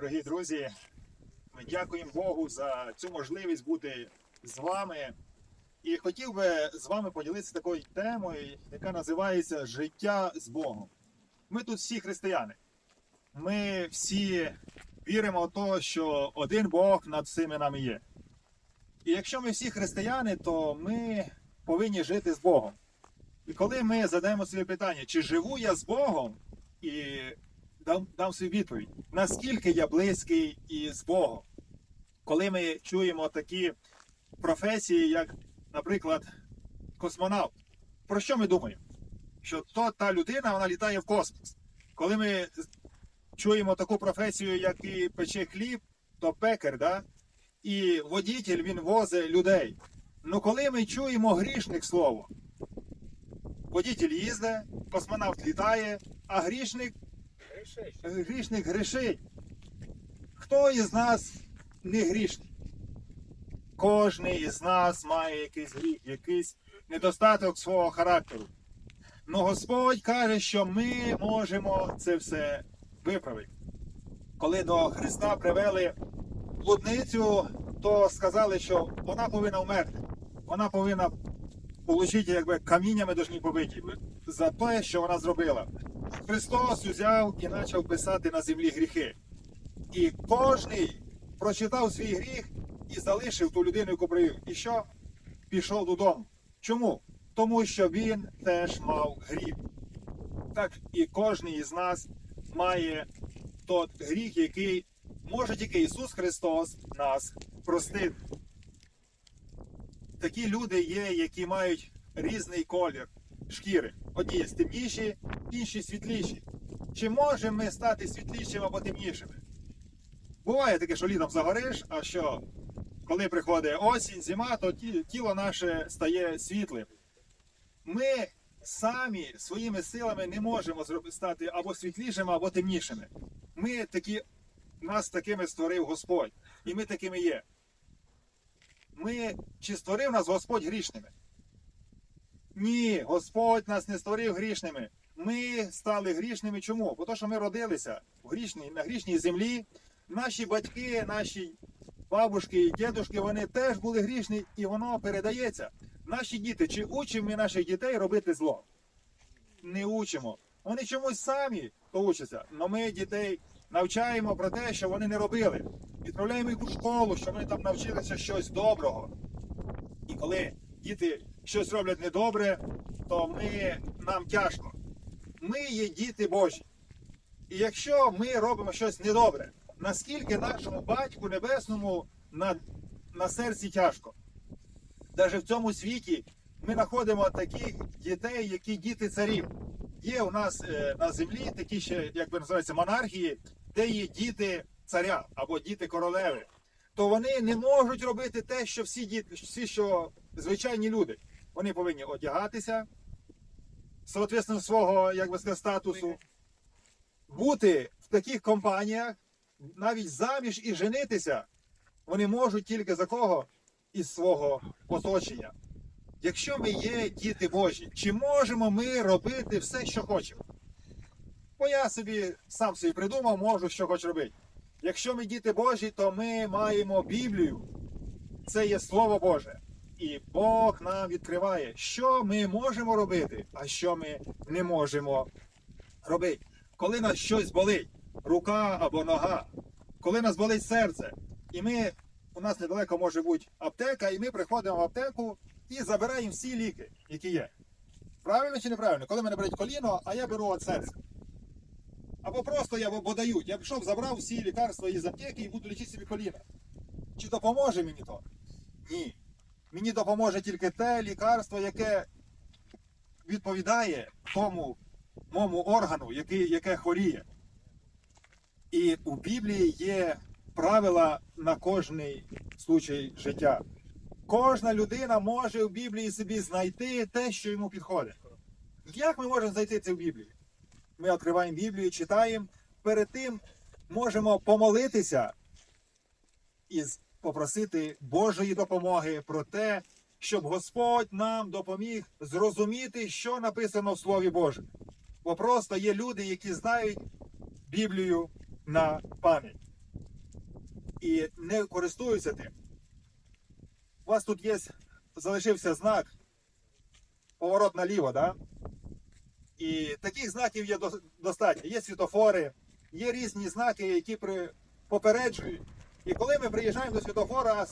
Дорогі друзі, ми дякуємо Богу за цю можливість бути з вами. І хотів би з вами поділитися такою темою, яка називається Життя з Богом. Ми тут всі християни. Ми всі віримо в те, що один Бог над всіми нами є. І якщо ми всі християни, то ми повинні жити з Богом. І коли ми задаємо собі питання, чи живу я з Богом, і дам, дам собі відповідь, наскільки я близький із Богом. Коли ми чуємо такі професії, як, наприклад, космонавт, про що ми думаємо? Що то та людина вона літає в космос. Коли ми чуємо таку професію, як і пече хліб, то пекар, да? і водитель він возить людей. Ну коли ми чуємо грішник слово, водитель їздить, космонавт літає, а грішник грішник грішить. Хто із нас не грішний? Кожний із нас має якийсь гріх, якийсь недостаток свого характеру. Ну Господь каже, що ми можемо це все виправити. Коли до Христа привели блудницю, то сказали, що вона повинна вмерти. Вона повинна отримати каміннями должні побиті за те, що вона зробила. Христос взяв і почав писати на землі гріхи. І кожний прочитав свій гріх і залишив ту людину, яку привів. І що? Пішов додому. Чому? Тому що він теж мав гріх. Так і кожен із нас має той гріх, який може тільки Ісус Христос нас простити. Такі люди є, які мають різний колір шкіри. Одні є темніші, інші світліші. Чи можемо ми стати світлішими або темнішими? Буває таке, що літом загориш, а що коли приходить осінь, зима, то тіло наше стає світлим. Ми самі своїми силами не можемо стати або світлішими, або темнішими. Ми такі, нас такими створив Господь, і ми такими є. Ми чи створив нас Господь грішними? Ні, Господь нас не створив грішними. Ми стали грішними. Чому? Бо то, що ми родилися в грішній, на грішній землі. Наші батьки, наші бабушки і дідушки, вони теж були грішні, і воно передається. Наші діти, чи учимо ми наших дітей робити зло? Не учимо. Вони чомусь самі то учаться. Але ми дітей навчаємо про те, що вони не робили. Відправляємо їх у школу, щоб вони там навчилися щось доброго. І коли діти щось роблять недобре, то ми, нам тяжко. Ми є діти Божі. І якщо ми робимо щось недобре, наскільки нашому батьку небесному на, на серці тяжко? Навіть в цьому світі ми знаходимо таких дітей, які діти царів. Є у нас е, на землі такі ще, як би називається, монархії, де є діти царя або діти королеви. То вони не можуть робити те, що всі діти, всі, що звичайні люди. Вони повинні одягатися, соответственно, свого, як би сказати, статусу, бути в таких компаніях, навіть заміж і женитися, вони можуть тільки за кого? Із свого оточення. Якщо ми є діти Божі, чи можемо ми робити все, що хочемо? Бо я собі сам собі придумав, можу, що хочу робити. Якщо ми діти Божі, то ми маємо Біблію. Це є Слово Боже. І Бог нам відкриває, що ми можемо робити, а що ми не можемо робити. Коли нас щось болить, рука або нога, коли нас болить серце, і ми, у нас недалеко може бути аптека, і ми приходимо в аптеку і забираємо всі ліки, які є. Правильно чи неправильно? Коли мене беруть коліно, а я беру від серця. Або просто я бо дають. Я пішов, забрав всі лікарства із аптеки і буду лічити собі коліна. Чи допоможе мені то? Ні. Мені допоможе тільки те лікарство, яке відповідає тому моєму органу, який, яке хворіє. І у Біблії є правила на кожний случай життя. Кожна людина може в Біблії собі знайти те, що йому підходить. Як ми можемо знайти це в Біблії? Ми відкриваємо Біблію, читаємо. Перед тим можемо помолитися і з- попросити Божої допомоги про те, щоб Господь нам допоміг зрозуміти, що написано в Слові Божому. Бо просто є люди, які знають Біблію на пам'ять. і не користуються тим. У вас тут є, залишився знак поворот наліво, да? І таких знаків є достатньо. Є світофори, є різні знаки, які попереджують. І коли ми приїжджаємо до світофора, а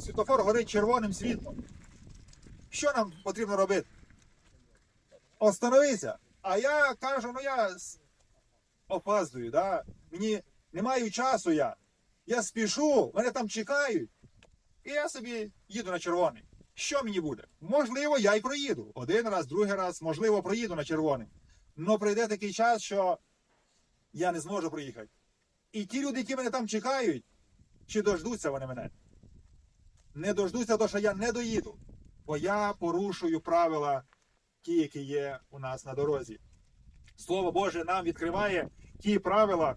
світофор горить червоним світлом. Що нам потрібно робити? Остановися. А я кажу, ну я опаздую, да? мені не маю часу я. Я спішу, мене там чекають. І я собі їду на червоний. Що мені буде? Можливо, я й проїду. Один раз, другий раз, можливо, проїду на червоний. Но прийде такий час, що я не зможу проїхати. І ті люди, які мене там чекають, чи дождуться вони мене? Не дождуться, то що я не доїду. Бо я порушую правила, ті, які є у нас на дорозі. Слово Боже нам відкриває ті правила,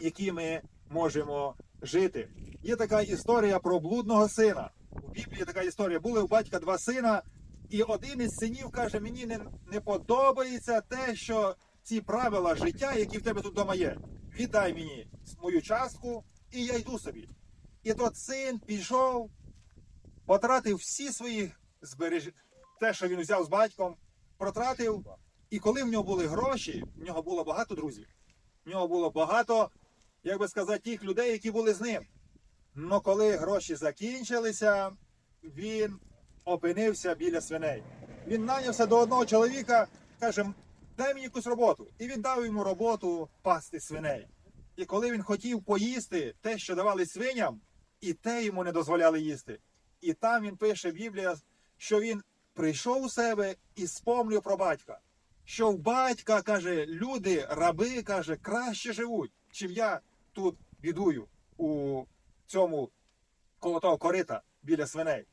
які ми можемо жити. Є така історія про блудного сина. У Біблії така історія. Були у батька два сина, і один із синів каже: мені не, не подобається те, що ці правила життя, які в тебе тут вдома є. Віддай мені мою частку, і я йду собі. І тот син пішов, потратив всі свої збереження, те, що він взяв з батьком, протратив. І коли в нього були гроші, в нього було багато друзів. В нього було багато, як би сказати, тих людей, які були з ним. Но коли гроші закінчилися, він опинився біля свиней. Він нанявся до одного чоловіка, каже, дай мені якусь роботу. І він дав йому роботу пасти свиней. І коли він хотів поїсти те, що давали свиням, і те йому не дозволяли їсти. І там він пише Біблія, що він прийшов у себе і спомнив про батька. Що в батька, каже, люди, раби, каже, краще живуть, чим я тут бідую у цьому коло того корита біля свиней.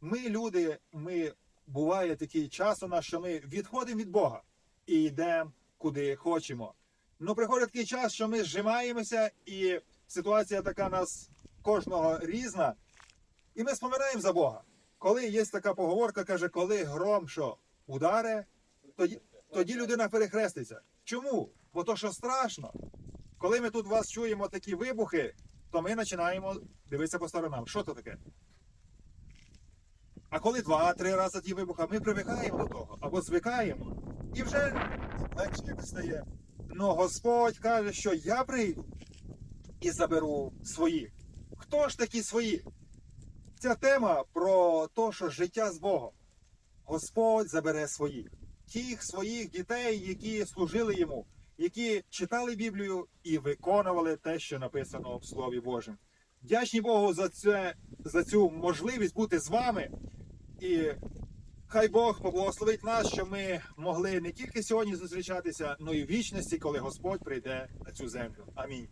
Ми, люди, ми буває такий час у нас, що ми відходимо від Бога і йдемо куди хочемо. Ну, приходить такий час, що ми зжимаємося, і ситуація така нас кожного різна, і ми споминаємо за Бога. Коли є така поговорка, каже, коли гром що ударе, тоді, тоді людина перехреститься. Чому? Бо то, що страшно. Коли ми тут вас чуємо такі вибухи, то ми починаємо дивитися по сторонам. Що то таке? А коли два-три рази ті вибухи, ми привикаємо до того або звикаємо, і вже легше стає. Ну Господь каже, що я прийду і заберу своїх. Хто ж такі свої? Ця тема про те, що життя з Богом. Господь забере своїх, тих своїх дітей, які служили йому, які читали Біблію і виконували те, що написано в Слові Божому. Вдячні Богу за, це, за цю можливість бути з вами. І хай Бог поблагословить нас, що ми могли не тільки сьогодні зустрічатися, але й в вічності, коли Господь прийде на цю землю. Амінь.